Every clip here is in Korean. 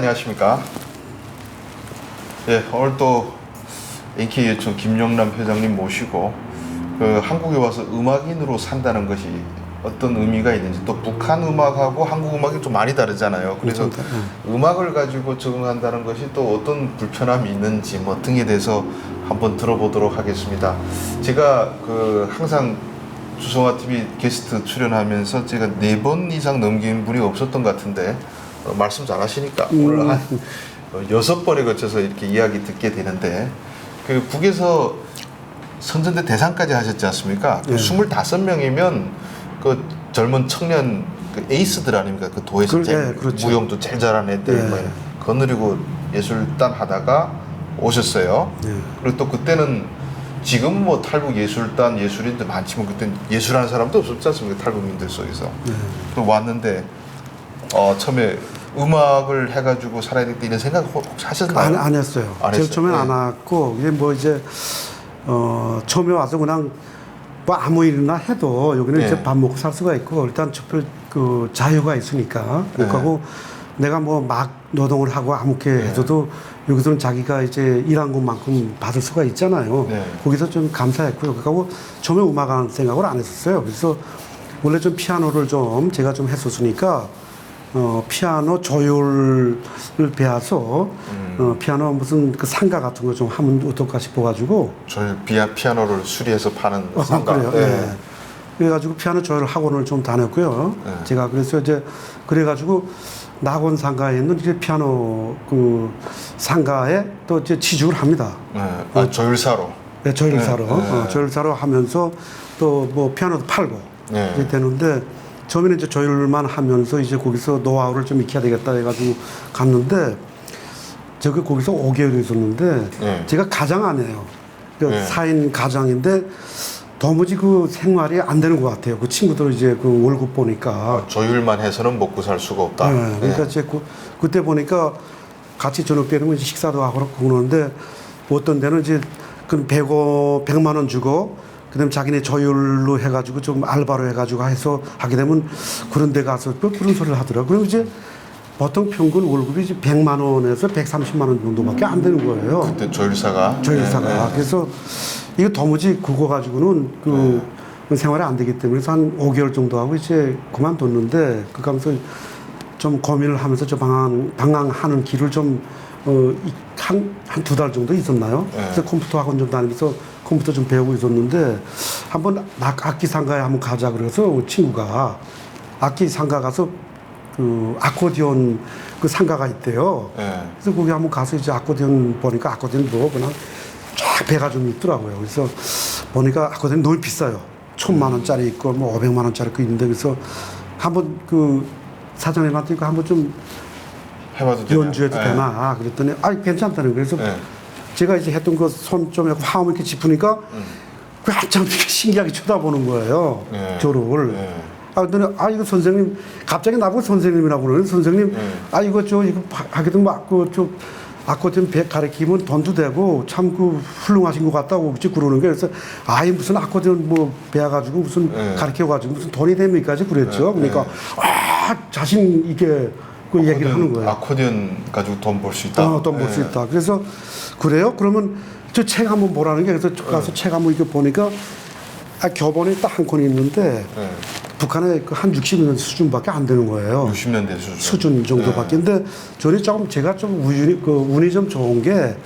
안녕하십니까. 예, 오늘 또 AK 예총 김영남 회장님 모시고 그 한국에 와서 음악인으로 산다는 것이 어떤 의미가 있는지 또 북한 음악하고 한국 음악이 좀 많이 다르잖아요. 그래서 그렇죠. 음악을 가지고 적응한다는 것이 또 어떤 불편함이 있는지 뭐 등에 대해서 한번 들어보도록 하겠습니다. 제가 그 항상 주성아 TV 게스트 출연하면서 제가 네 번 이상 넘긴 분이 없었던 것 같은데 어, 말씀 잘 하시니까 오늘 한 어, 여섯 번에 걸쳐서 이렇게 이야기 듣게 되는데 그 북에서 선전대 대상까지 하셨지 않습니까? 그 네. 25명이면 그 젊은 청년 그 에이스들 아닙니까? 그 도에서 그- 제일 네, 그렇죠. 무용도 제일 잘하는 애들 네. 뭐 거느리고 예술단 하다가 오셨어요. 네. 그리고 또 그때는 지금 뭐 탈북 예술단 예술인들 많지만 그때 예술하는 사람도 없었지 않습니까? 탈북민들 속에서. 네. 또 왔는데 어, 처음에 음악을 해가지고 살아야 되겠다 이런 생각 혹- 혹시 하셨나요? 안, 안 했어요. 안 제일 했어요? 처음엔 네. 안 왔고 이게 뭐 이제 어 처음에 와서 그냥 뭐 아무 일이나 해도 여기는 네. 이제 밥 먹고 살 수가 있고 일단 특별 그 자유가 있으니까 네. 그하고 내가 뭐 막 노동을 하고 아무게 네. 해줘도 여기서는 자기가 이제 일한 것만큼 받을 수가 있잖아요. 네. 거기서 좀 감사했고요. 그하고 처음에 음악하는 생각을 안 했었어요. 그래서 원래 좀 피아노를 좀 제가 좀 했었으니까 어, 피아노 조율을 배워서 음. 어, 피아노 무슨 그 상가 같은 거 좀 하면 어떨까 싶어가지고 저희 비아 피아노를 수리해서 파는 어, 상가. 그래요. 네. 네. 그래가지고 피아노 조율 학원을 좀 다녔고요. 네. 제가 그래서 이제 그래가지고 낙원 상가에 있는 이제 피아노 그 상가에 또 이제 취직을 합니다. 네. 아, 조율사로. 네, 조율사로 네, 네. 어, 조율사로 하면서 또 뭐 피아노도 팔고 네. 이제 되는데 처음에는 이제 조율만 하면서 이제 거기서 노하우를 좀 익혀야 되겠다 해가지고 갔는데 저기 거기서 5개월 있었는데 네. 제가 가장 안 해요. 그 네. 4인 가장인데 도무지 그 생활이 안 되는 것 같아요. 그 친구들 이제 그 월급 보니까. 아, 조율만 해서는 먹고 살 수가 없다. 네, 그러니까 이제 그, 그때 보니까 같이 저녁 때는 이제 식사도 하고 그러는데 어떤 데는 이제 그 100원, 100만 원 주고 그다음에 자기네 조율로 해가지고 좀 알바로 해가지고 해서 하게 되면 그런 데 가서 또 그런 소리를 하더라고요. 그럼 이제 보통 평균 월급이 이제 100만 원에서 130만 원 정도밖에 안 되는 거예요. 그때 조율사가. 조율사가. 네, 네. 그래서 이거 도무지 그거 가지고는 그 생활이 안 되기 때문에 한 5개월 정도 하고 이제 그만뒀는데 그 가면서 좀 고민을 하면서 저 방황, 방황하는 길을 좀, 어, 한, 한 두 달 정도 있었나요? 네. 그래서 컴퓨터 학원 좀 다니면서 컴퓨터 좀 배우고 있었는데 한번 악- 악기 상가에 한번 가자 그래서 친구가 악기 상가 가서 그 아코디언 그 상가가 있대요. 네. 그래서 거기 한번 가서 이제 아코디언 보니까 아코디언 뭐 그냥 쫙 배가 좀 있더라고요. 그래서 보니까 아코디언 너무 비싸요. 천만 원짜리 있고 뭐 오백만 원짜리 거 있는데 그래서 한번 그 사장님한테 이거 한번 좀 해봐도? 연주해도 네. 되나 그랬더니 아 괜찮다는 거예요. 그래서 네. 제가 이제 했던 거손좀 화음 이렇게 짚으니까 그 한참 신기하게 쳐다보는 거예요. 네. 저를. 네. 아, 그랬더니, 아, 이거 선생님, 갑자기 나보고 선생님이라고 그러는 선생님, 네. 아, 이거 저, 이거 되면, 아, 그, 저, 아코디언 배 가르치면 돈도 되고, 참 그 훌륭하신 것 같다고 그치 그러는 게, 그래서, 아이, 무슨 아코디언 뭐 배워가지고, 무슨 네. 가르쳐가지고, 무슨 돈이 됩니까지 그랬죠. 네. 그러니까, 아, 자신 있게 그 얘기를 하는 거예요. 아코디언 가지고 돈 벌 수 있다. 어, 돈벌수 네. 있다. 그래서 그래요? 그러면 저 책 한번 보라는 게 그래서 네. 가서 책 한번 이렇게 보니까 아, 교본이 딱 한권 있는데 네. 북한의 그한 60년 수준밖에 안 되는 거예요. 60년대 수준. 수준 정도밖에. 네. 근데 저는 조금 제가 좀 운이, 그 운이 좀 좋은 게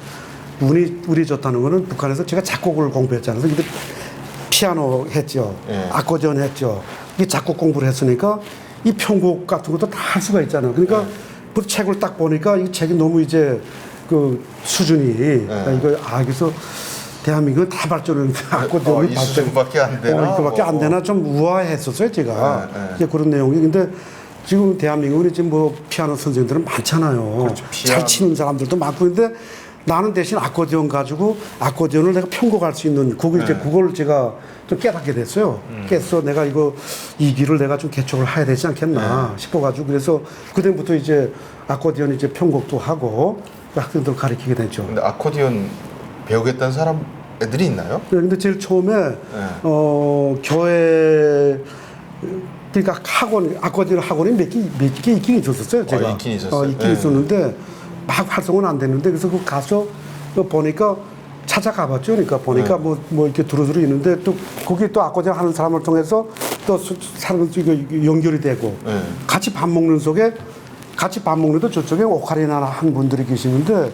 운이 운이 좋다는 거는 북한에서 제가 작곡을 공부했잖아요. 근데 피아노 했죠. 네. 아코디언 했죠. 이 작곡 공부를 했으니까 이 편곡 같은 것도 다 할 수가 있잖아요. 그러니까 네. 그 책을 딱 보니까 이 책이 너무 이제 그 수준이 네. 이거 아 그래서 대한민국은 다 발전을 아코디언이 어, 이 수준밖에 안 되나? 어, 이거밖에 안 어. 되나 좀 우아했었어요 제가 네, 네. 이제 그런 내용이 근데 지금 대한민국은 지금 뭐 피아노 선생님들은 많잖아요. 그렇죠. 잘 피아노. 치는 사람들도 많고 근데 나는 대신 아코디언 가지고 아코디언을 내가 편곡할 수 있는 그걸 이제 네. 그걸 제가 좀 깨닫게 됐어요. 음. 깨서 내가 이거 이 길을 내가 좀 개척을 해야 되지 않겠나 네. 싶어가지고 그래서 그때부터 이제 아코디언 이제 편곡도 하고 그 학생들 가르치게 됐죠. 근데 아코디언 배우겠다는 사람 애들이 있나요? 네, 근데 제일 처음에 네. 어 교회 그러니까 학원 아코디언 학원이 몇개몇개 있긴 있었어요. 제가 어, 있긴 있었어요. 어, 있긴 예. 있었는데 막 활성은 안 됐는데 그래서 그 가서 그 보니까 찾아가봤죠. 그러니까 보니까 네. 뭐, 뭐 이렇게 두루두루 있는데 또 거기 또 아코디언 하는 사람을 통해서 또 수- 사람들 이거 이거 연결이 되고 네. 같이 밥 먹는 속에 같이 밥 먹는데 저쪽에 오카리나 한 분들이 계시는데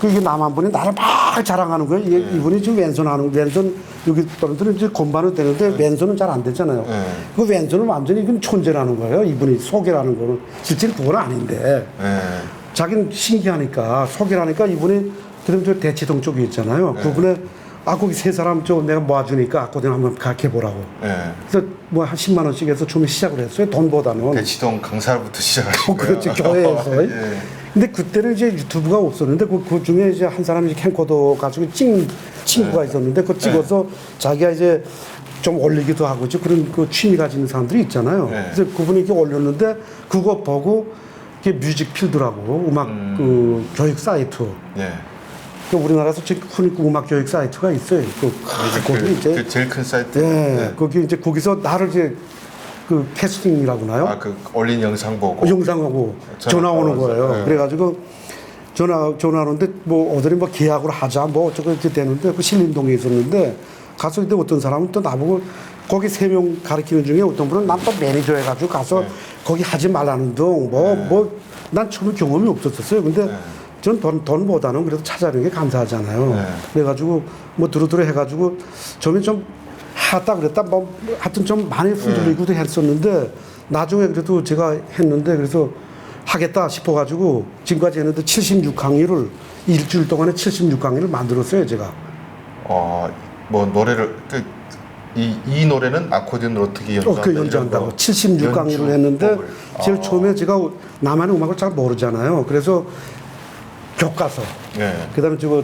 그 이게 남한 분이 나를 막 자랑하는 거예요. 이게 네. 이분이 지금 왼손 하는 왼손 여기 분들은 이제 건반은 되는데 왼손은 잘 안 되잖아요. 네. 그 왼손은 완전히 이건 촌재라는 거예요. 이분이 소개라는 거는 실제로 그건 아닌데 예. 자기는 신기하니까 소개라니까 이분이 그다음 저 대치동 쪽에 있잖아요. 네. 그분에 아 거기 세 사람 저 내가 모아주니까 아코디언 한번 가르쳐 보라고. 예. 그래서 뭐 한 10만 원씩 해서 처음에 시작을 했어요. 돈보다는. 대치동 강사부터 시작하신 어, 그렇죠. 교회에서. 예. 근데 그때는 이제 유튜브가 없었는데 그, 그 중에 이제 한 사람이 캠코더 가지고 찍는 친구가 있었는데 그 찍어서 자기가 이제 좀 올리기도 하고 그런 그 취미 가지는 사람들이 있잖아요. 네. 그래서 그분이 이렇게 올렸는데 그거 보고 이게 뮤직 필드라고 음악 그 교육 사이트. 예. 그 우리나라에서 지금 큰 음악 교육 사이트가 있어요. 그, 거기 그, 이제 그 제일 큰 사이트. 예, 거기 이제 거기서 나를 이제 그 캐스팅이라고 나요. 아, 그 올린 영상 보고. 영상하고 전화 전화 오는 거예요. 네. 그래가지고 전화 전화 오는데 뭐 어디를 뭐 계약을 하자 뭐 어쩌고 이렇게 되는데 그 신림동에 있었는데 가서 근데 어떤 사람은 또 나보고 거기 세 명 가르치는 중에 어떤 분은 난 또 매니저 해가지고 가서 네. 거기 하지 말라는 둥뭐뭐 난 처음에 경험이 없었었어요. 근데 네. 전 돈, 돈보다는 그래도 찾아내는 게 감사하잖아요. 네. 그래가지고 뭐 두루두루 해가지고 처음에 좀 하다 그랬다 뭐 하여튼 좀 많이 흔들리기도 했었는데 나중에 그래도 제가 했는데 그래서 하겠다 싶어가지고 지금까지 했는데 76강의를 일주일 동안에 76강의를 만들었어요 제가 어, 뭐 노래를 그, 이, 이 노래는 아코디언을 어떻게 연주한다. 어, 그 연주한다고 거 76강의를 했는데 연주법을. 제일 아. 처음에 제가 나만의 음악을 잘 모르잖아요 그래서 교과서 예. 그다음에 저거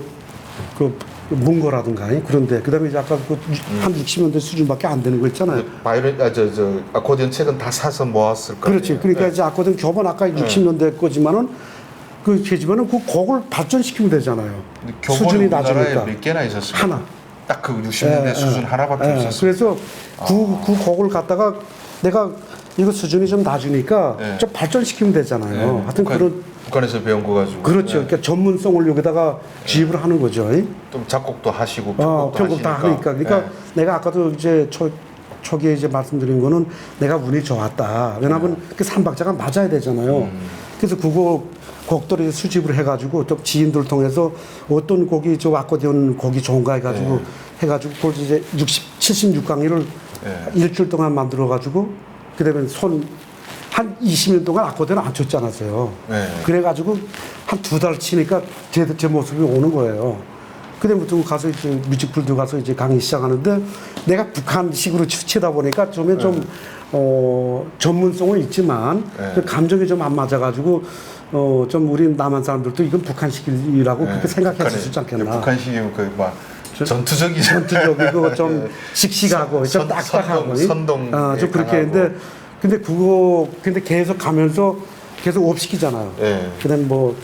그 문거라든가 그런데 그다음에 이제 아까 그한 60년대 수준밖에 안 되는 거 있잖아요. 바이올린 아저 저 아코디언 책은 다 사서 모았을 거예요. 그렇지. 그러니까 이제 아코디언 교본 아까 60년대 거지만은 그 하지만은 그 곡을 발전시키면 되잖아요. 수준이 낮으니까 몇 개나 있었어요? 하나. 딱 그 60년대 예, 수준 예. 하나밖에 예, 없었어요. 그래서 그, 그 곡을 갖다가 내가 이거 수준이 좀 낮으니까 예. 좀 발전시키면 되잖아요. 예, 하여튼 북한, 그런 북한에서 배운 거 가지고. 그렇죠. 예. 그러니까 전문성을 여기다가 주입을 하는 거죠. 좀 작곡도 하시고 어, 편곡도 편곡 다 하니까. 그러니까 예. 내가 아까도 이제 초, 초기에 이제 말씀드린 거는 내가 운이 좋았다. 왜냐하면 그 삼박자가 맞아야 되잖아요. 음. 그래서 그거 곡들을 수집을 해가지고 또 지인들 통해서 어떤 곡이 저 아코디언 곡이 좋은가 해가지고 해가지고 그걸 이제 60, 76강의를 예. 일주일 동안 만들어가지고 그다음에 손 한 20년 동안 아코디언 안 쳤지 않았어요. 네. 그래가지고 한 두 달 치니까 제, 제 모습이 오는 거예요. 그다음부터 가서 이제 뮤직풀도 가서 이제 강의 시작하는데 내가 북한식으로 치- 치다 보니까 좀에 좀 어, 전문성은 있지만 네. 그 감정이 좀 안 맞아가지고 어, 좀 우리 남한 사람들도 이건 북한식이라고 예. 그렇게 생각했을 북한에- 수 있지 않겠나. 북한식이면 그막 전투적이죠. 전투적이고 좀 씩씩하고 좀 선- 딱딱하고 선동- 선동에 아, 좀 그렇게. 했는데 근데 그거 근데 계속 가면서 계속 업 시키잖아요. 예. 그다음 뭐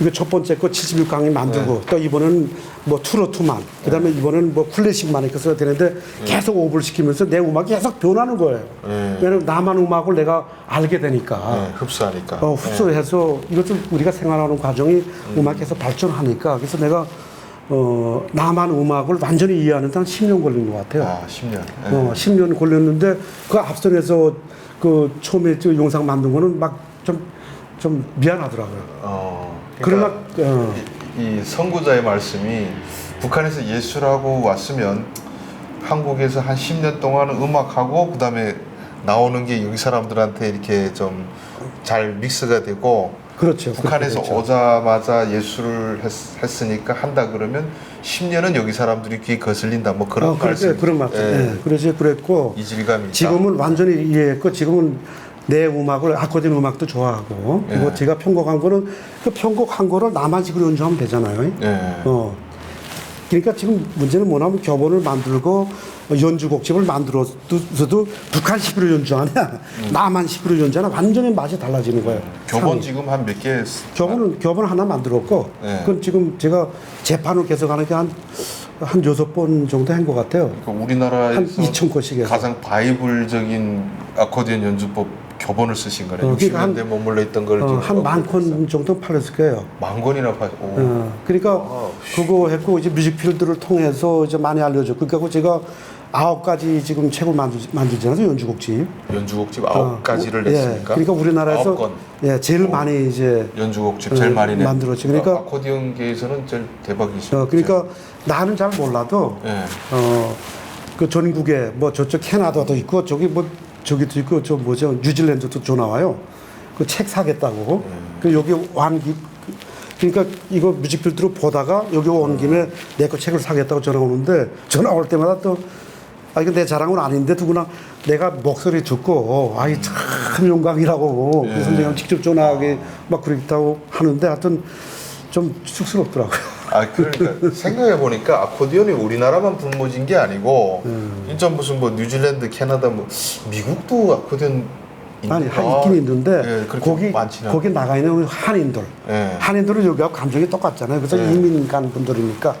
이거 첫 번째 거 76강이 만들고 또 이번은 뭐 투로투만 그다음에 이번은 뭐 클래식만 이렇게 써야 되는데 계속 옵을 시키면서 내 음악이 계속 변하는 거예요. 예. 왜냐면 나만 음악을 내가 알게 되니까. 예, 흡수하니까. 어, 흡수해서 이것을 우리가 생활하는 과정이 음. 악에서 발전하니까 그래서 내가 어, 나만 음악을 완전히 이해하는 데한 10년 걸린 것 같아요. 아, 10년. 예. 어, 10년 걸렸는데 그 앞선에서 그 처음에 저 영상 만든 거는 막 좀좀 미안하더라고요. 어, 그러나 그러니까 어, 이 선구자의 말씀이 북한에서 예술하고 왔으면 한국에서 한 10년 동안 음악하고 그다음에 나오는 게 여기 사람들한테 이렇게 좀 잘 믹스가 되고 그렇죠. 북한에서 그렇죠. 오자마자 예술을 했, 으니까 한다 그러면 10년은 여기 사람들이 귀에 거슬린다 뭐 그런 어, 그렇죠. 말씀 그런 말씀. 예. 그래서 그랬고 이질감이. 지금은 완전히 이해했고 지금은 내 음악을 아코디언 음악도 좋아하고 그리고 예. 제가 편곡한 거는 그 편곡한 거를 나만 식으로 연주하면 되잖아요. 예. 어. 그러니까 지금 문제는 뭐냐면 교본을 만들고 연주곡집을 만들어서도 북한식으로 연주하냐 남한식으로 연주하냐 완전히 맛이 달라지는 거예요. 교본 상이. 지금 한 몇 개? 교본은 교본 하나 만들었고 네. 그건 지금 제가 재판을 계속 하는 게 한 한 여섯 번 정도 한 것 같아요. 그러니까 우리나라에서 한 2천 건씩 해서. 가장 바이블적인 아코디언 연주법 교본을 쓰신 거네요. 어, 그러니까 60년대 머물러 있던 걸 어, 지금 한만건 정도 팔렸을 거예요. 만 권이나 파. 오. 어, 그러니까 아, 그거 했고 이제 뮤직필드를 통해서 이제 많이 알려졌고 그러니까 제가 아홉 가지 지금 책을 만들 만들잖아요 연주곡집. 연주곡집 아홉 어, 가지를 예, 냈으니까. 그러니까 우리나라에서 예, 제일 많이 이제 연주곡집 제일 어, 많이 낸. 만들었지. 그러니까- 아코디언계에서는 제일 대박이시죠. 어, 그러니까 나는 잘 몰라도 예. 어, 그 전국에 뭐 저쪽 캐나다도 있고 저기 뭐 저기도 있고 저 뭐죠 뉴질랜드도 저 나와요. 그 책 사겠다고. 그 여기 완기 그러니까 이거 뮤직비디오로 보다가 여기 온 김에 내 거 책을 사겠다고 전화 오는데 전화 올 때마다 또 아 이거 내 자랑은 아닌데 누구나 내가 목소리 듣고 아이 참 영광이라고 그 선생님 직접 전화하게 막 그랬다고 하는데 하여튼 좀 쑥스럽더라고요. 아 그러니까 생각해 보니까 아코디언이 우리나라만 불모진 게 아니고 음. 진짜 무슨 뭐 뉴질랜드, 캐나다, 뭐 미국도 아코디언 있- 아니 하- 아, 있긴 있는데 예, 그렇게 거기 많지는 거기 나가 있는 우리 한인들 예. 한인들은 여기하고 감정이 똑같잖아요. 그래서 예. 이민 간 분들이니까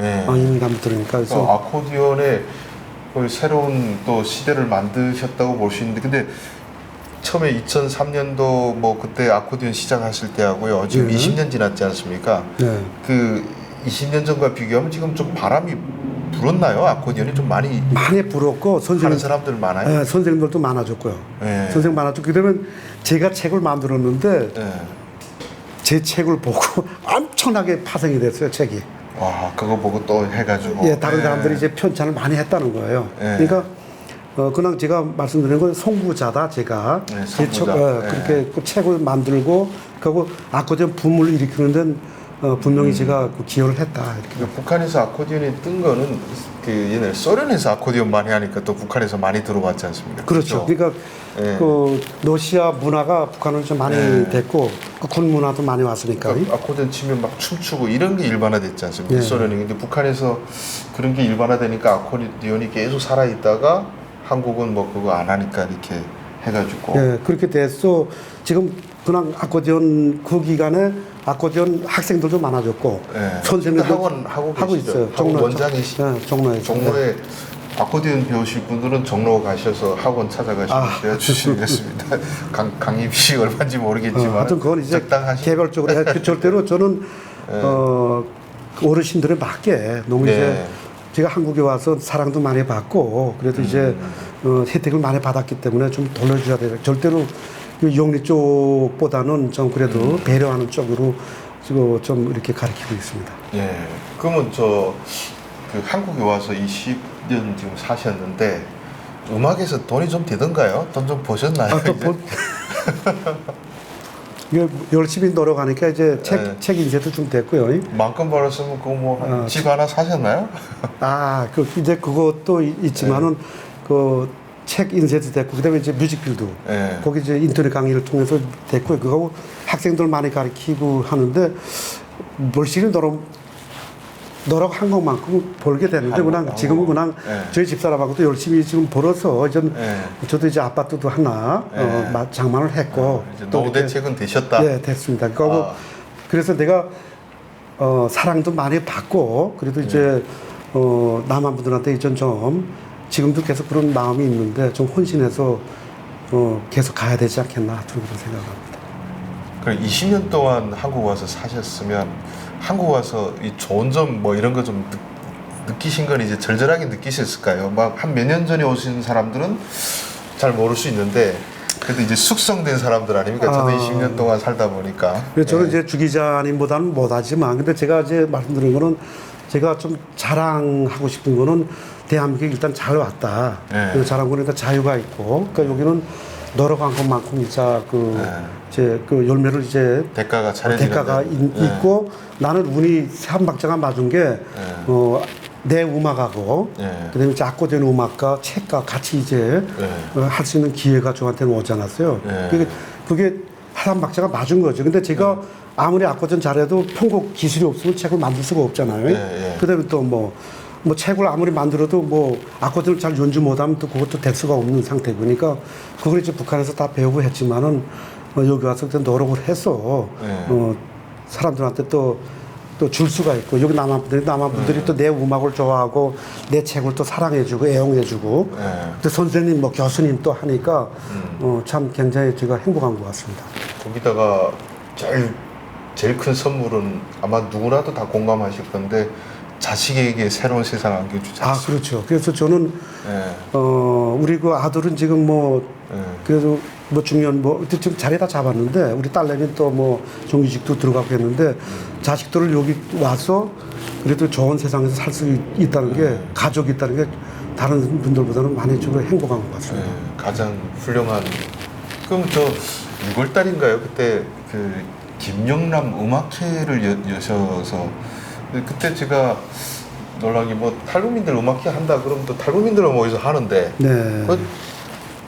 예. 어, 이민 간 분들이니까 그래서 그래서 아코디언의 그 새로운 또 시대를 만드셨다고 볼 수 있는데 근데 처음에 2003년도 뭐 그때 아코디언 시작하실 때 하고요 지금 네. 20년 지났지 않습니까? 네. 그 20년 전과 비교하면 지금 좀 바람이 불었나요? 아코디언이 좀 많이 많이 불었고 하는 선생님 사람들 많아요. 예, 선생님들도 많아졌고요. 예. 선생님 많아졌고 그러면 제가 책을 만들었는데 예. 제 책을 보고 엄청나게 파생이 됐어요 책이. 와 그거 보고 또 해가지고 예, 다른 예. 사람들이 이제 편찬을 많이 했다는 거예요. 예. 그러니까 어, 그냥 제가 말씀드린 건 송구자다 제가 네, 제 책, 송구자. 어, 예. 그렇게 그 책을 만들고 그리고 아코디언 붐을 일으키는 데는 어, 분명히 제가 그 기여를 했다 이렇게. 그 북한에서 아코디언이 뜬 거는 그 옛날 소련에서 아코디언 많이 하니까 또 북한에서 많이 들어왔지 않습니까? 그렇죠. 그러니까 예. 그 러시아 문화가 북한으로 좀 많이 예. 됐고 그 군 문화도 많이 왔으니까. 그러니까 아코디언 치면 막 춤추고 이런 게 일반화됐지 않습니까? 예. 소련이 근데 북한에서 그런 게 일반화되니까 아코디언이 계속 살아 있다가 한국은 뭐 그거 안 하니까 이렇게 해가지고 예, 그렇게 돼서 지금 그냥 아코디언 그 기간에 아코디언 학생들도 많아졌고 예. 선생님도 학원 하고 하고 계시죠? 있어요. 학원 원장이시- 예, 종로에서. 종로에 아코디언 배우실 분들은 종로 가셔서 학원 찾아가시면 아. 주시겠습니다. 강, 강의비 얼마인지 어, 모르겠지만 하여튼 그건 이제 적당하시 개별적으로 해. 그 절대로 저는 어, 그 어르신들에 맞게 너무 네. 제가 한국에 와서 사랑도 많이 받고 그래도 이제 어, 혜택을 많이 받았기 때문에 좀 돌려줘야 돼요. 절대로 그 영리 쪽보다는 좀 그래도 배려하는 쪽으로 지금 좀 이렇게 가르치고 있습니다. 예. 그러면 저그 한국에 와서 20년 지금 사셨는데 음악에서 돈이 좀 되던가요? 돈 좀 버셨나요? 아, 또 이제? 본- 열심히 노력하니까 이제 책, 네. 책 인쇄도 좀 됐고요. 만큼 벌었으면 그거 아, 뭐집 하나 사셨나요? 아, 그 이제 그것도 이- 있지만은 그 책 인쇄도 됐고 그다음에 이제 뮤직비디오 예. 거기 이제 인터넷 강의를 통해서 됐고 그거 학생들 많이 가르치고 하는데 멀씬히 노력 노력한 것만큼 벌게 되는데 한 그냥 한 거. 그냥 예. 저희 집사람하고도 열심히 지금 벌어서 전 예. 저도 이제 아파트도 하나 어, 예. 마- 장만을 했고 아, 또 노후 대책은 되셨다. 예, 됐습니다. 그거 아. 그래서 내가 어, 사랑도 많이 받고 그래도 네. 이제 어, 남한 분들한테 이전 좀 지금도 계속 그런 마음이 있는데 좀 혼신해서 어, 계속 가야 되지 않겠나 저는 그런 생각합니다. 그럼 20년 동안 한국 와서 사셨으면 한국 와서 이 좋은 점 뭐 이런 거 좀 느끼신 건 이제 절절하게 느끼셨을까요? 막 한 몇 년 전에 오신 사람들은 잘 모를 수 있는데 그래도 이제 숙성된 사람들 아닙니까? 저도 아. 20년 동안 살다 보니까. 저는 예. 이제 주 기자님보다는 못하지만 근데 제가 이제 말씀드린 거는 제가 좀 자랑하고 싶은 거는 대한민국에 일단 잘 왔다. 네. 그리고 자랑 거는 일단 자유가 있고 그러니까 여기는 노력한 것만큼 이제 그 네. 이제 그 열매를 이제 대가가 차려지는 대가가 데. 있, 예. 고 나는 운이 한 박자가 맞은 게 어, 내 음악하고 예. 그다음에 이제 악고된 음악과 책과 같이 이제 예. 어, 할수 있는 기회가 저한테는 오지 않았어요. 예. 그게 그게 한 박자가 맞은 거죠. 근데 제가 아무리 악고전 잘해도 편곡 기술이 없으면 책을 만들 수가 없잖아요. 예, 예. 그다음에 또뭐 뭐 책을 아무리 만들어도 뭐 악보들을 잘 연주 못하면 또 그것도 될 수가 없는 상태고 그러니까 그걸 이제 북한에서 다 배우고 했지만은 어, 여기 와서 그때 노력을 해서 예. 어, 사람들한테 또 또 줄 수가 있고 여기 남한 분들이 남한 분들이 또 내 음악을 좋아하고 내 책을 또 사랑해주고 애용해주고 네. 또 선생님 뭐 교수님 또 하니까 어, 참 굉장히 제가 행복한 것 같습니다. 거기다가 제일 제일 큰 선물은 아마 누구라도 다 공감하실 건데 자식에게 새로운 세상 안겨주지 아? 그렇죠. 그래서 저는 예, 어 우리 그 아들은 지금 뭐 예. 그래도 뭐 중요한 뭐 지금 자리 다 잡았는데 우리 딸내미 또뭐 정규직도 들어가고 했는데 자식들을 여기 와서 그래도 좋은 세상에서 살 수 있다는 게 가족이 있다는 게 다른 분들보다는 많이 좀 행복한 것 같습니다. 예, 가장 훌륭한. 그럼 저 6월 달인가요? 그때 그 김영남 음악회를 여, 여셔서 그때 제가 게뭐 탈북민들 음악회 한다 그러면 또 탈북민들은 모여서 하는데 네. 그,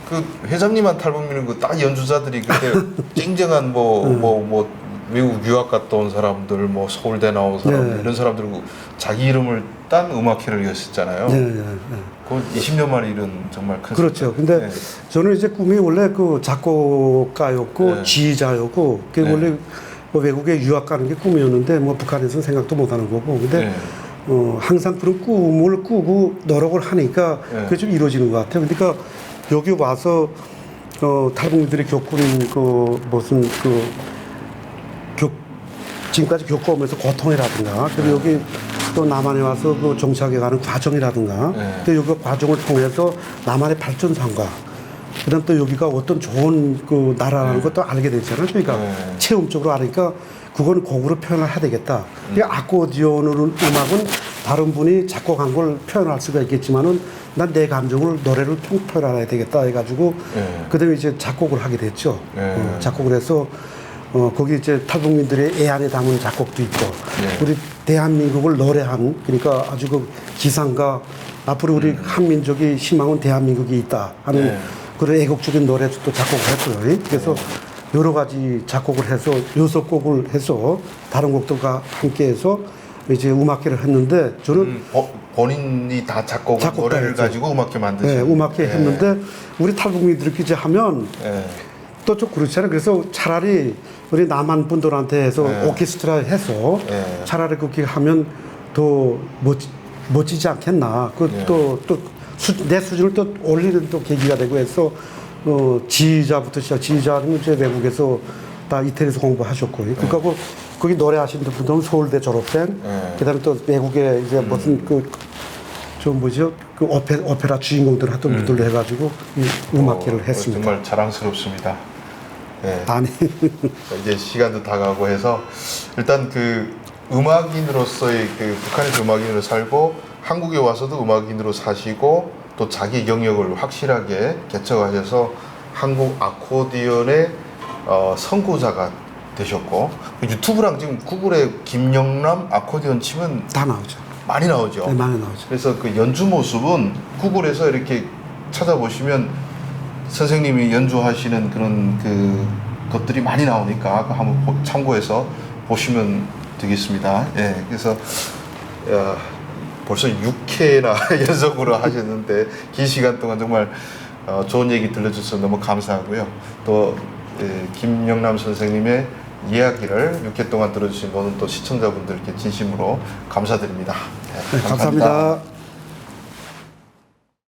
그 회장님한 탈북민은 그 딱 연주자들이 그때 쨍쨍한 뭐뭐 뭐 외국 유학 갔다 온 사람들 뭐 서울대 나온 사람들 네. 이런 사람들 그 자기 이름을 딴 음악회를 여셨잖아요. 네, 네, 네. 그 20년 만에 이런 정말 큰 그렇죠. 근데 네. 저는 이제 꿈이 원래 그 작곡가였고 네. 지휘자였고 그 네. 원래 뭐 외국에 유학 가는 게 꿈이었는데 뭐 북한에서는 생각도 못 하는 거고 근데 네. 어, 항상 그런 꿈을 꾸고 노력을 하니까 네. 그게 좀 이루어지는 것 같아요. 그러니까 여기 와서 어, 탈북민들이 겪은 그 무슨 그 겪, 지금까지 겪어오면서 고통이라든가 그리고 여기 또 남한에 와서 그 정착해 가는 과정이라든가 네. 또 여기 과정을 통해서 남한의 발전상과 그다음 또 여기가 어떤 좋은 그 나라라는 것도 알게 되잖아요. 그러니까 네. 체험적으로 알으니까 그거는 곡으로 표현을 해야 되겠다. 이 아코디언으로 음악은 다른 분이 작곡한 걸 표현할 수가 있겠지만은 난 내 감정을 노래를 통 표현해야 되겠다 해가지고 네. 그다음에 이제 작곡을 하게 됐죠. 네. 어, 작곡을 해서 어, 거기 이제 탈북민들의 애안에 담은 작곡도 있고 네. 우리 대한민국을 노래한 그러니까 아주 그 기상과 앞으로 우리 한민족이 희망은 대한민국이 있다 하는 음. 네. 그런 애국적인 노래도 또 작곡을 했고요. 그래서 여러 가지 작곡을 해서 여섯 곡을 해서 다른 곡들과 함께 해서 이제 음악회를 했는데 저는 음, 어, 본인이 다 작곡 노래를 했죠. 가지고 음악회 만드신 네, 음악회 예. 했는데 우리 탈북민들끼리 이제 하면 예. 또좀 그렇잖아요. 그래서 차라리 우리 남한 분들한테 해서 네. 오케스트라 해서 네. 차라리 그렇게 하면 더 멋지, 멋지지 않겠나. 네. 그또또 내 수준을 또 올리는 또 계기가 되고 해서 어, 지휘자부터 시작 지휘자는 이제 외국에서 다 이태리에서 공부하셨고 그러니까 거기 노래하시는 분들은 서울대 졸업생 네. 그다음에 또 외국에 이제 무슨 그좀 뭐죠 그 오페, 오페라 주인공들 하던 분들로 해가지고 이 음악회를 어, 했습니다. 정말 자랑스럽습니다. 예. 아니 자, 이제 시간도 다가고 해서 일단 그 음악인으로서의 그 북한에서 음악인으로 살고 한국에 와서도 음악인으로 사시고 또 자기 영역을 확실하게 개척하셔서 한국 아코디언의 어, 선구자가 되셨고 그 유튜브랑 지금 구글에 김영남 아코디언 치면 다 나오죠. 많이 나오죠. 네, 많이 나오죠. 그래서 그 연주 모습은 구글에서 이렇게 찾아보시면 선생님이 연주하시는 그런 그 것들이 많이 나오니까 한번 보- 참고해서 보시면 되겠습니다. 예, 그래서 야, 벌써 6회나 연속으로 하셨는데 긴 시간 동안 정말 어, 좋은 얘기 들려주셔서 너무 감사하고요. 또 예, 김영남 선생님의 이야기를 6회 동안 들어주신 모든 또 시청자분들께 진심으로 감사드립니다. 예, 네, 감사합니다.